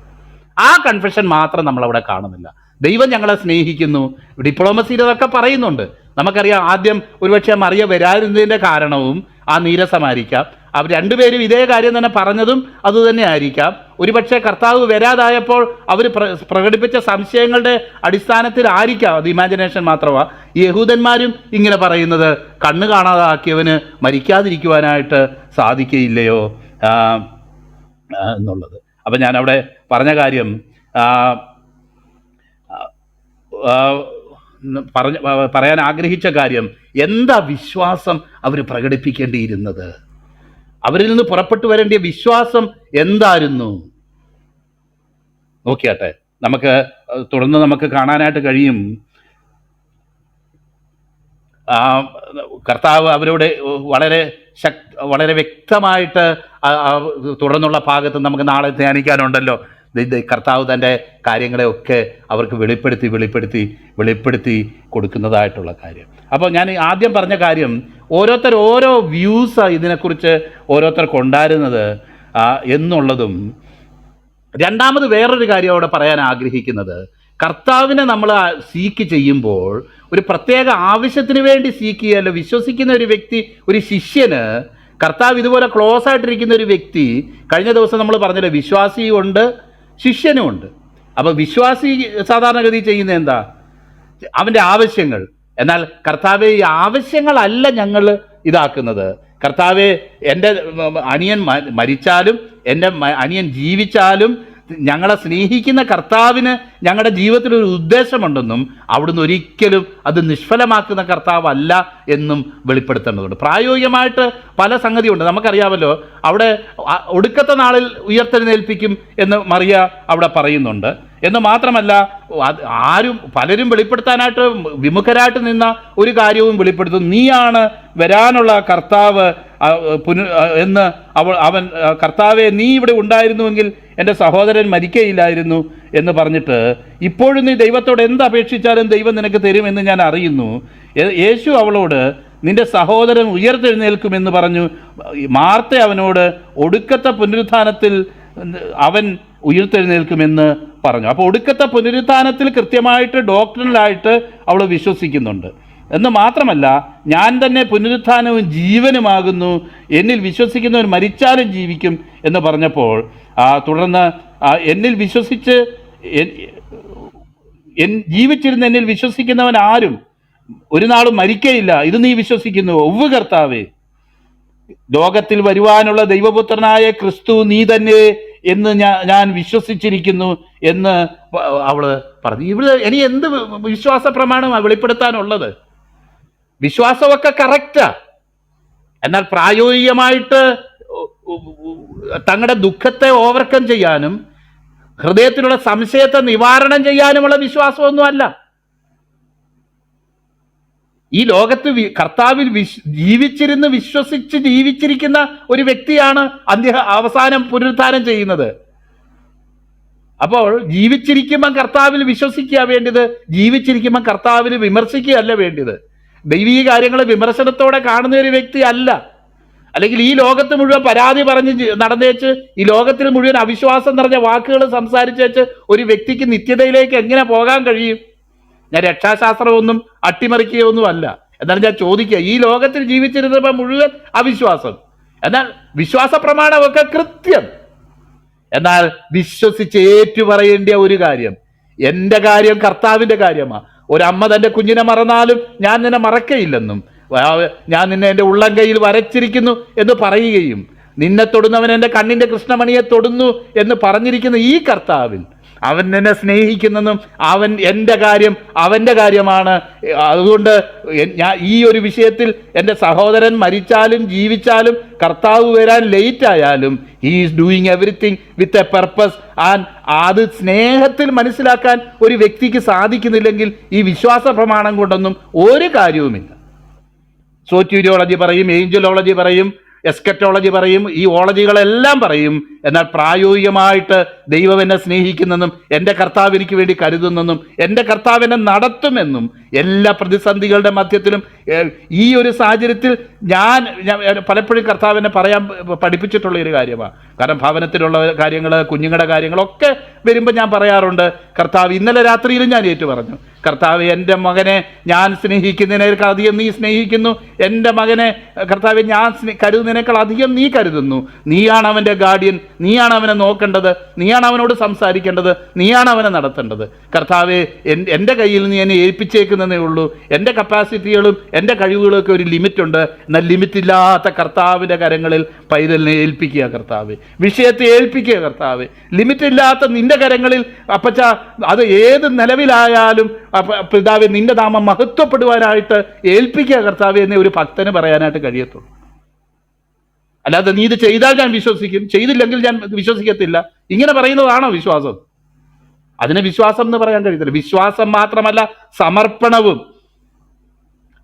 ആ കൺഫെഷൻ മാത്രം നമ്മളവിടെ കാണുന്നില്ല. ദൈവം ഞങ്ങളെ സ്നേഹിക്കുന്നു. ഡിപ്ലോമസിയിൽ അതൊക്കെ പറയുന്നുണ്ട്. നമുക്കറിയാം ആദ്യം ഒരുപക്ഷെ മറിയ വരാതിരുന്നതിന്റെ കാരണവും ആ നീരസമായിരിക്കാം. അവർ രണ്ടുപേരും ഇതേ കാര്യം തന്നെ പറഞ്ഞതും അതുതന്നെ ആയിരിക്കാം ഒരുപക്ഷെ കർത്താവ് വരാതായപ്പോൾ അവർ പ്രകടിപ്പിച്ച സംശയങ്ങളുടെ അടിസ്ഥാനത്തിലായിരിക്കാം. അത് ഇമാജിനേഷൻ മാത്രമാണ് യഹൂദന്മാരും ഇങ്ങനെ പറയുന്നത്. കണ്ണ് കാണാതാക്കിയവന് മരിക്കാതിരിക്കുവാനായിട്ട് സാധിക്കയില്ലയോ? എന്നുള്ളത്. അപ്പം ഞാനവിടെ പറഞ്ഞ കാര്യം പറഞ്ഞ പറയാൻ ആഗ്രഹിച്ച കാര്യം എന്താ വിശ്വാസം അവർ പ്രകടിപ്പിക്കേണ്ടിയിരുന്നത്? അവരിൽ നിന്ന് പുറപ്പെട്ടു വരേണ്ടിയ വിശ്വാസം എന്തായിരുന്നു? നോക്കിയാട്ടെ നമുക്ക് തുടർന്ന് നമുക്ക് കാണാനായിട്ട് കഴിയും. കർത്താവ് അവരോട് വളരെ ശക് വളരെ വ്യക്തമായിട്ട് തുടർന്നുള്ള ഭാഗത്ത് നമുക്ക് നാളെ ധ്യാനിക്കാനുണ്ടല്ലോ. കർത്താവ് തന്റെ കാര്യങ്ങളെയൊക്കെ അവർക്ക് വെളിപ്പെടുത്തി വെളിപ്പെടുത്തി വെളിപ്പെടുത്തി കൊടുക്കുന്നതായിട്ടുള്ള കാര്യം. അപ്പോൾ ഞാൻ ആദ്യം പറഞ്ഞ കാര്യം ഓരോരുത്തർ ഓരോ വ്യൂസ് ഇതിനെക്കുറിച്ച് ഓരോരുത്തർ കൊണ്ടാരുന്നത് എന്നുള്ളതും രണ്ടാമത് വേറൊരു കാര്യം അവിടെ പറയാൻ ആഗ്രഹിക്കുന്നത് കർത്താവിനെ നമ്മൾ സീക്ക് ചെയ്യുമ്പോൾ ഒരു പ്രത്യേക ആവശ്യത്തിന് വേണ്ടി സീക്ക് ചെയ്യല്ലോ വിശ്വസിക്കുന്ന ഒരു വ്യക്തി ഒരു ശിഷ്യന് കർത്താവ് ഇതുപോലെ ക്ലോസ് ആയിട്ടിരിക്കുന്ന ഒരു വ്യക്തി കഴിഞ്ഞ ദിവസം നമ്മൾ പറഞ്ഞല്ലോ വിശ്വാസിയും ഉണ്ട് ശിഷ്യനും ഉണ്ട് അപ്പോൾ വിശ്വാസി സാധാരണഗതി ചെയ്യുന്ന എന്താ? അവന്റെ ആവശ്യങ്ങൾ. എന്നാൽ കർത്താവെ ഈ ആവശ്യങ്ങളല്ല ഞങ്ങൾ ഇതാക്കുന്നത്. കർത്താവെ എന്റെ അനിയൻ മരിച്ചാലും എന്റെ അനിയൻ ജീവിച്ചാലും ഞങ്ങളെ സ്നേഹിക്കുന്ന കർത്താവിന് ഞങ്ങളുടെ ജീവിതത്തിൽ ഒരു ഉദ്ദേശമുണ്ടെന്നും അവിടുന്ന് ഒരിക്കലും അത് നിഷ്ഫലമാക്കുന്ന കർത്താവല്ല എന്നും വെളിപ്പെടുത്തേണ്ടതുണ്ട്. പ്രായോഗികമായിട്ട് പല സംഗതിയുണ്ട്. നമുക്കറിയാമല്ലോ അവിടെ ഒടുക്കത്തെ നാളിൽ ഉയർത്തെഴുന്നേൽപ്പിക്കും എന്ന് മറിയ അവിടെ പറയുന്നുണ്ട്. എന്ന് മാത്രമല്ല ആരും പലരും വെളിപ്പെടുത്താനായിട്ട് വിമുഖരായിട്ട് നിന്ന ഒരു കാര്യവും വെളിപ്പെടുത്തും നീയാണ് വരാനുള്ള കർത്താവ് പുന- എന്ന് അവൾ അവൻ കർത്താവെ നീ ഇവിടെ ഉണ്ടായിരുന്നുവെങ്കിൽ എന്റെ സഹോദരൻ മരിക്കയില്ലായിരുന്നു എന്ന് പറഞ്ഞിട്ട് ഇപ്പോഴും നീ ദൈവത്തോട് എന്ത് അപേക്ഷിച്ചാലും ദൈവം നിനക്ക് തരുമെന്ന് ഞാൻ അറിയുന്നു. യേശു അവളോട് നിന്റെ സഹോദരൻ ഉയർത്തെഴുന്നേൽക്കുമെന്ന് പറഞ്ഞു. മാർത്ത അവനോട് ഒടുക്കത്തെ പുനരുത്ഥാനത്തിൽ അവൻ ഉയർത്തെഴുന്നേൽക്കുമെന്ന് പറഞ്ഞു. അപ്പോൾ ഒടുക്കത്തെ പുനരുത്ഥാനത്തിൽ കൃത്യമായിട്ട് ഡോക്ടറിലായിട്ട് അവൾ വിശ്വസിക്കുന്നുണ്ട്. എന്ന് മാത്രമല്ല ഞാൻ തന്നെ പുനരുത്ഥാനവും ജീവനുമാകുന്നു എന്നിൽ വിശ്വസിക്കുന്നവൻ മരിച്ചാലും ജീവിക്കും എന്ന് പറഞ്ഞപ്പോൾ തുടർന്ന് എന്നിൽ വിശ്വസിച്ച് ജീവിച്ചിരുന്ന എന്നിൽ വിശ്വസിക്കുന്നവൻ ആരും ഒരു നാളും മരിക്കയില്ല ഇത് നീ വിശ്വസിക്കുന്നു ഒവ് കർത്താവേ. ലോകത്തിൽ വരുവാനുള്ള ദൈവപുത്രനായ ക്രിസ്തു നീ തന്നെ എന്ന് ഞാൻ ഞാൻ വിശ്വസിച്ചിരിക്കുന്നു എന്ന് അവൾ പറഞ്ഞു. ഇവിടെ ഇനി എന്ത് വിശ്വാസ പ്രമാണമാണ് വെളിപ്പെടുത്താനുള്ളത്? വിശ്വാസമൊക്കെ കറക്റ്റാ എന്നാൽ പ്രായോഗികമായിട്ട് തങ്ങളുടെ ദുഃഖത്തെ ഓവർകം ചെയ്യാനും ഹൃദയത്തിലുള്ള സംശയത്തെ നിവാരണം ചെയ്യാനുമുള്ള വിശ്വാസമൊന്നുമല്ല. ഈ ലോകത്ത് കർത്താവിൽ വിശ് ജീവിച്ചിരുന്ന് വിശ്വസിച്ച് ജീവിച്ചിരിക്കുന്ന ഒരു വ്യക്തിയാണ് അന്ത്യ അവസാനം പുനരുദ്ധാനം ചെയ്യുന്നത്. അപ്പോൾ ജീവിച്ചിരിക്കുമ്പോൾ കർത്താവിൽ വിശ്വസിക്കുക വേണ്ടത് ജീവിച്ചിരിക്കുമ്പോൾ കർത്താവിൽ വിമർശിക്കുകയല്ല വേണ്ടത് ദൈവീക കാര്യങ്ങളെ വിമർശനത്തോടെ കാണുന്ന ഒരു വ്യക്തി അല്ല. അല്ലെങ്കിൽ ഈ ലോകത്ത് മുഴുവൻ പരാതി പറഞ്ഞ് നടന്നേച്ച് ഈ ലോകത്തിൽ മുഴുവൻ അവിശ്വാസം നിറഞ്ഞ വാക്കുകൾ സംസാരിച്ചേച്ച് ഒരു വ്യക്തിക്ക് നിത്യതയിലേക്ക് എങ്ങനെ പോകാൻ കഴിയും? ഞാൻ രക്ഷാശാസ്ത്രമൊന്നും അട്ടിമറിക്കുകയൊന്നും അല്ല. എന്നാലും ഞാൻ ചോദിക്കുക ഈ ലോകത്തിൽ ജീവിച്ചിരുന്നപ്പോൾ മുഴുവൻ അവിശ്വാസം എന്നാൽ വിശ്വാസ പ്രമാണമൊക്കെ കൃത്യം. എന്നാൽ വിശ്വസിച്ച് ഏറ്റുപറയേണ്ട ഒരു കാര്യം എന്റെ കാര്യം കർത്താവിന്റെ കാര്യമാണ് ഒരമ്മ തന്റെ കുഞ്ഞിനെ മറന്നാലും ഞാൻ നിന്നെ മറക്കയില്ലെന്നും ഞാൻ നിന്നെ എന്റെ ഉള്ളം കയ്യിൽ വരച്ചിരിക്കുന്നു എന്ന് പറയുകയും നിന്നെ തൊടുന്നവൻ എന്റെ കണ്ണിന്റെ കൃഷ്ണമണിയെ തൊടുന്നു എന്ന് പറഞ്ഞിരിക്കുന്ന ഈ കർത്താവിൽ അവൻ എന്നെ സ്നേഹിക്കുന്നതും അവൻ എന്റെ കാര്യം അവന്റെ കാര്യമാണ്. അതുകൊണ്ട് ഞാൻ ഈ ഒരു വിഷയത്തിൽ എന്റെ സഹോദരൻ മരിച്ചാലും ജീവിച്ചാലും കർത്താവ് വരാൻ ലേറ്റ് ആയാലും he is doing everything with a purpose and അത് സ്നേഹത്തിൽ മനസ്സിലാക്കാൻ ഒരു വ്യക്തിക്ക് സാധിക്കുന്നില്ലെങ്കിൽ ഈ വിശ്വാസ പ്രമാണം കൊണ്ടൊന്നും ഒരു കാര്യവുമില്ല. സോറ്റ്യൂരിയോളജി പറയും ഏഞ്ചലോളജി പറയും എസ്കറ്റോളജി പറയും ഈ ഓളജികളെല്ലാം പറയും. എന്നാൽ പ്രായോഗികമായിട്ട് ദൈവം എന്നെ സ്നേഹിക്കുന്നെന്നും എന്റെ കർത്താവ് എനിക്ക് വേണ്ടി കരുതുന്നെന്നും എന്റെ കർത്താവ് എന്നെ നടത്തുമെന്നും എല്ലാ പ്രതിസന്ധികളുടെ മധ്യത്തിലും ഈ ഒരു സാഹചര്യത്തിൽ ഞാൻ പലപ്പോഴും കർത്താവിനെ പറയാൻ പഠിപ്പിച്ചിട്ടുള്ള ഒരു കാര്യമാണ്. കാരണം ഭവനത്തിലുള്ള കാര്യങ്ങൾ കുഞ്ഞുങ്ങളുടെ കാര്യങ്ങളൊക്കെ വരുമ്പോൾ ഞാൻ പറയാറുണ്ട് കർത്താവ് ഇന്നലെ രാത്രിയിലും ഞാൻ ഏറ്റു പറഞ്ഞു കർത്താവ് എന്റെ മകനെ ഞാൻ സ്നേഹിക്കുന്നതിനേക്കാൾ അധികം നീ സ്നേഹിക്കുന്നു. എന്റെ മകനെ കർത്താവ് ഞാൻ കരുതുന്നതിനേക്കാൾ അധികം നീ കരുതുന്നു. നീയാണ് അവന്റെ ഗാർഡിയൻ. നീയാണ് അവനെ നോക്കേണ്ടത്. നീയാണ് അവനോട് സംസാരിക്കേണ്ടത്. നീയാണ് അവനെ നടത്തേണ്ടത്. കർത്താവ് എൻ- എന്റെ കയ്യിൽ നീ എന്നെ ഏൽപ്പിച്ചേക്കുന്നതേ ഉള്ളൂ. എന്റെ കപ്പാസിറ്റികളും എന്റെ കഴിവുകളും ഒക്കെ ഒരു ലിമിറ്റുണ്ട്. എന്നാൽ ലിമിറ്റ് ഇല്ലാത്ത കർത്താവിന്റെ കരങ്ങളിൽ പൈതലിനെ ഏൽപ്പിക്കുക കർത്താവ്. വിഷയത്തെ ഏൽപ്പിക്കുക കർത്താവ്. ലിമിറ്റ് ഇല്ലാത്ത നിന്റെ കരങ്ങളിൽ അപ്പച്ച അത് ഏത് നിലവിലായാലും പിതാവെ നിന്റെ നാമം മഹത്വപ്പെടുവാനായിട്ട് ഏൽപ്പിക്കുക കർത്താവ് എന്നേ ഒരു ഭക്തന് പറയാനായിട്ട് കഴിയത്തുള്ളൂ. അല്ലാതെ നീ ഇത് ചെയ്താൽ ഞാൻ വിശ്വസിക്കും ചെയ്തില്ലെങ്കിൽ ഞാൻ വിശ്വസിക്കത്തില്ല. ഇങ്ങനെ പറയുന്നതാണോ വിശ്വാസം? അതിനെ വിശ്വാസം എന്ന് പറയാൻ കഴിയത്തില്ല. വിശ്വാസം മാത്രമല്ല സമർപ്പണവും.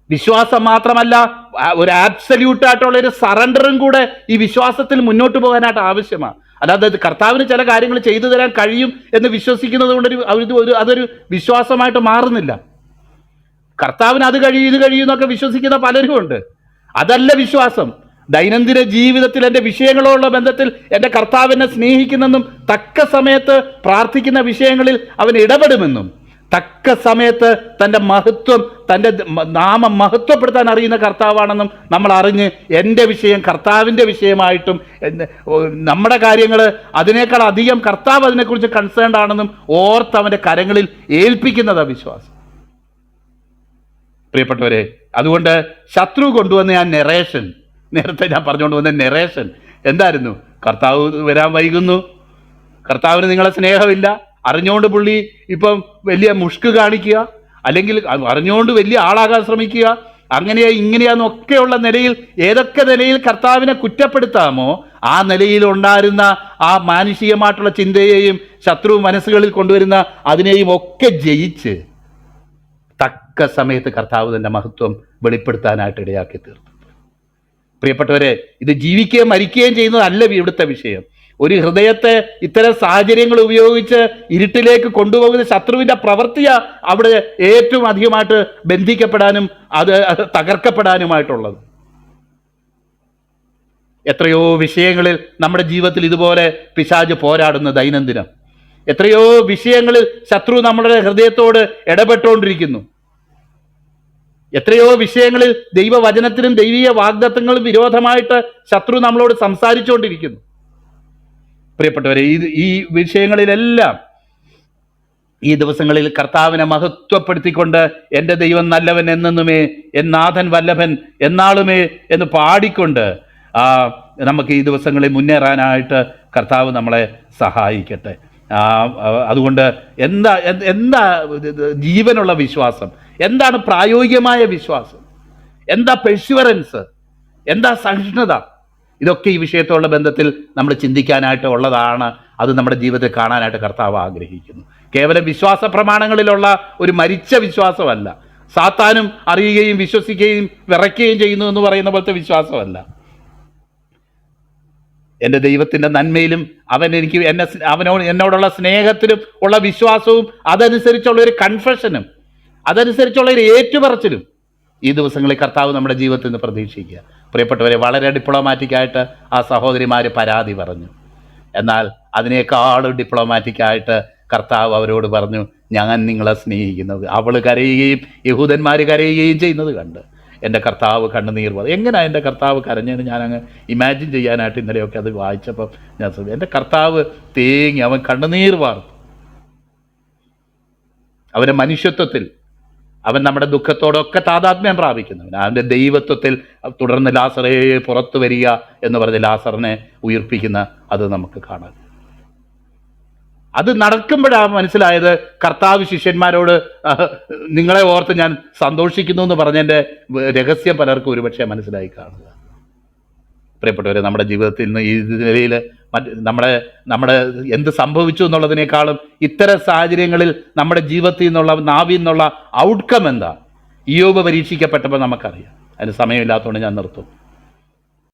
വിശ്വാസം മാത്രമല്ല ഒരു ആബ്സല്യൂട്ട് ആയിട്ടുള്ള ഒരു സറണ്ടറും കൂടെ ഈ വിശ്വാസത്തിൽ മുന്നോട്ട് പോകാനായിട്ട് ആവശ്യമാണ്. അല്ലാതെ ഇത് കർത്താവിന് ചില കാര്യങ്ങൾ ചെയ്തു തരാൻ കഴിയും എന്ന് വിശ്വസിക്കുന്നത് കൊണ്ടൊരു ഒരു അതൊരു വിശ്വാസമായിട്ട് മാറുന്നില്ല. കർത്താവിന് അത് കഴിയും ഇത് കഴിയും എന്നൊക്കെ വിശ്വസിക്കുന്ന പലരും ഉണ്ട്. അതല്ല വിശ്വാസം. ദൈനംദിന ജീവിതത്തിൽ എന്റെ വിഷയങ്ങളോടുള്ള ബന്ധത്തിൽ എന്റെ കർത്താവിനെ സ്നേഹിക്കുന്നെന്നും തക്ക സമയത്ത് പ്രാർത്ഥിക്കുന്ന വിഷയങ്ങളിൽ അവൻ ഇടപെടുമെന്നും. തക്ക സമയത്ത് തന്റെ മഹത്വം തന്റെ നാമം മഹത്വപ്പെടുത്താൻ അറിയുന്ന കർത്താവാണെന്നും നമ്മൾ അറിഞ്ഞ് എന്റെ വിഷയം കർത്താവിന്റെ വിഷയമായിട്ടും നമ്മുടെ കാര്യങ്ങൾ അതിനേക്കാൾ അധികം കർത്താവ് അതിനെക്കുറിച്ച് കൺസേൺഡ് ആണെന്നും ഓർത്ത് അവന്റെ കരങ്ങളിൽ ഏൽപ്പിക്കുന്നതാ വിശ്വാസം. പ്രിയപ്പെട്ടവരെ അതുകൊണ്ട് ശത്രു കൊണ്ടുവന്ന ആ നെറേഷൻ നേരത്തെ ഞാൻ പറഞ്ഞുകൊണ്ട് വന്ന നെറേഷൻ എന്തായിരുന്നു? കർത്താവ് വരാൻ വൈകുന്നു. കർത്താവിന് നിങ്ങളെ സ്നേഹമില്ല. അറിഞ്ഞുകൊണ്ട് പുള്ളി ഇപ്പം വലിയ മുഷ്ക് കാണിക്കുക അല്ലെങ്കിൽ അറിഞ്ഞുകൊണ്ട് വലിയ ആളാകാൻ ശ്രമിക്കുക അങ്ങനെയാ ഇങ്ങനെയാന്നൊക്കെയുള്ള നിലയിൽ ഏതൊക്കെ നിലയിൽ കർത്താവിനെ കുറ്റപ്പെടുത്താമോ ആ നിലയിൽ ഉണ്ടായിരുന്ന ആ മാനുഷികമായിട്ടുള്ള ചിന്തയെയും ശത്രു മനസ്സുകളിൽ കൊണ്ടുവരുന്ന അതിനെയും ഒക്കെ ജയിച്ച് തക്ക സമയത്ത് കർത്താവ് തന്റെ മഹത്വം വെളിപ്പെടുത്താനായിട്ട് ഇടയാക്കി തീർത്തു പ്രിയപ്പെട്ടവരെ ഇത് ജീവിക്കുകയും മരിക്കുകയും ചെയ്യുന്നതല്ല ഇവിടുത്തെ വിഷയം. ഒരു ഹൃദയത്തെ ഇത്തരം സാഹചര്യങ്ങൾ ഉപയോഗിച്ച് ഇരുട്ടിലേക്ക് കൊണ്ടുപോകുന്ന ശത്രുവിന്റെ പ്രവൃത്തിയ അവിടെ ഏറ്റവും അധികമായിട്ട് ബന്ധിക്കപ്പെടാനും അത് തകർക്കപ്പെടാനുമായിട്ടുള്ളത്. എത്രയോ വിഷയങ്ങളിൽ നമ്മുടെ ജീവിതത്തിൽ ഇതുപോലെ പിശാജ് പോരാടുന്ന ദൈനംദിനം. എത്രയോ വിഷയങ്ങളിൽ ശത്രു നമ്മുടെ ഹൃദയത്തോട് ഇടപെട്ടുകൊണ്ടിരിക്കുന്നു. എത്രയോ വിഷയങ്ങളിൽ ദൈവവചനത്തിനും ദൈവീയ വാഗ്ദത്തങ്ങളും വിരോധമായിട്ട് ശത്രു നമ്മളോട് സംസാരിച്ചുകൊണ്ടിരിക്കുന്നു. പ്രിയപ്പെട്ടവരെ ഇത് ഈ വിഷയങ്ങളിലെല്ലാം ഈ ദിവസങ്ങളിൽ കർത്താവിനെ മഹത്വപ്പെടുത്തിക്കൊണ്ട് എന്റെ ദൈവം നല്ലവൻ എന്നെന്നുമേ എന്നാഥൻ വല്ലഭൻ എന്നാളുമേ എന്ന് പാടിക്കൊണ്ട് നമുക്ക് ഈ ദിവസങ്ങളിൽ മുന്നേറാനായിട്ട് കർത്താവ് നമ്മളെ സഹായിക്കട്ടെ. അതുകൊണ്ട് എന്താ എന്താ ജീവനുള്ള വിശ്വാസം? എന്താണ് പ്രായോഗികമായ വിശ്വാസം? എന്താ പെർഷുവറൻസ് എന്താ സഹിഷ്ണുത? ഇതൊക്കെ ഈ വിഷയത്തോടുള്ള ബന്ധത്തിൽ നമ്മൾ ചിന്തിക്കാനായിട്ട് ഉള്ളതാണ്. അത് നമ്മുടെ ജീവിതത്തിൽ കാണാനായിട്ട് കർത്താവ് ആഗ്രഹിക്കുന്നു. കേവലം വിശ്വാസ പ്രമാണങ്ങളിലുള്ള ഒരു മരിച്ച വിശ്വാസമല്ല. സാത്താനും അറിയുകയും വിശ്വസിക്കുകയും വിറയ്ക്കുകയും ചെയ്യുന്നു എന്ന് പറയുന്ന പോലത്തെ വിശ്വാസമല്ല. എന്റെ ദൈവത്തിന്റെ നന്മയിലും അവൻ എനിക്ക് എന്നെ അവനോട് എന്നോടുള്ള സ്നേഹത്തിലും ഉള്ള വിശ്വാസവും അതനുസരിച്ചുള്ള ഒരു കൺഫഷനും അതനുസരിച്ചുള്ള ഒരു ഏറ്റുപറച്ചിലും ഈ ദിവസങ്ങളിൽ കർത്താവ് നമ്മുടെ ജീവിതത്തിൽ നിന്ന് പ്രതീക്ഷിക്കുക. പ്രിയപ്പെട്ടവരെ വളരെ ഡിപ്ലോമാറ്റിക്കായിട്ട് ആ സഹോദരിമാർ പരാതി പറഞ്ഞു. എന്നാൽ അതിനേക്കാൾ ഡിപ്ലോമാറ്റിക്കായിട്ട് കർത്താവ് അവരോട് പറഞ്ഞു ഞാൻ നിങ്ങളെ സ്നേഹിക്കുന്നത്. അവൾ കരയുകയും യഹൂദന്മാർ കരയുകയും ചെയ്യുന്നത് കണ്ട് എന്റെ കർത്താവ് കണ്ണുനീർ പറഞ്ഞു എങ്ങനെയാണ് എന്റെ കർത്താവ് കരഞ്ഞതെന്ന് ഞാനങ്ങ് ഇമാജിൻ ചെയ്യാനായിട്ട് ഇന്നലെയൊക്കെ അത് വായിച്ചപ്പോൾ ഞാൻ ശ്രമിച്ചു എന്റെ കർത്താവ് തേങ്ങി അവൻ കണ്ണുനീർ വാർത്തു. അവന്റെ മനുഷ്യത്വത്തിൽ അവൻ നമ്മുടെ ദുഃഖത്തോടൊക്കെ താതാത്മ്യം പ്രാപിക്കുന്നവൻ അവന്റെ ദൈവത്വത്തിൽ തുടർന്ന് ലാസറേ പുറത്തു വരിക എന്ന് പറഞ്ഞ് ലാസറിനെ ഉയർപ്പിക്കുന്ന അത് നമുക്ക് കാണാം. അത് നടക്കുമ്പോഴാണ് മനസ്സിലായത് കർത്താവ് ശിഷ്യന്മാരോട് നിങ്ങളെ ഓർത്ത് ഞാൻ സന്തോഷിക്കുന്നു എന്ന് പറഞ്ഞതിന്റെ രഹസ്യം പലർക്കും ഒരുപക്ഷെ മനസ്സിലായി കാണുക. പ്രിയപ്പെട്ടവരെ നമ്മുടെ ജീവിതത്തിൽ നിന്ന് ഈ നിലയിൽ നമ്മുടെ നമ്മുടെ എന്ത് സംഭവിച്ചു എന്നുള്ളതിനേക്കാളും ഇത്തരം സാഹചര്യങ്ങളിൽ നമ്മുടെ ജീവിതത്തിൽ നിന്നുള്ള നാവിൽ നിന്നുള്ള ഔട്ട്കം എന്താ? ഇയോബ് പരീക്ഷിക്കപ്പെട്ടപ്പോൾ നമുക്കറിയാം. അതിന് സമയമില്ലാത്തതുകൊണ്ട് ഞാൻ നിർത്തും.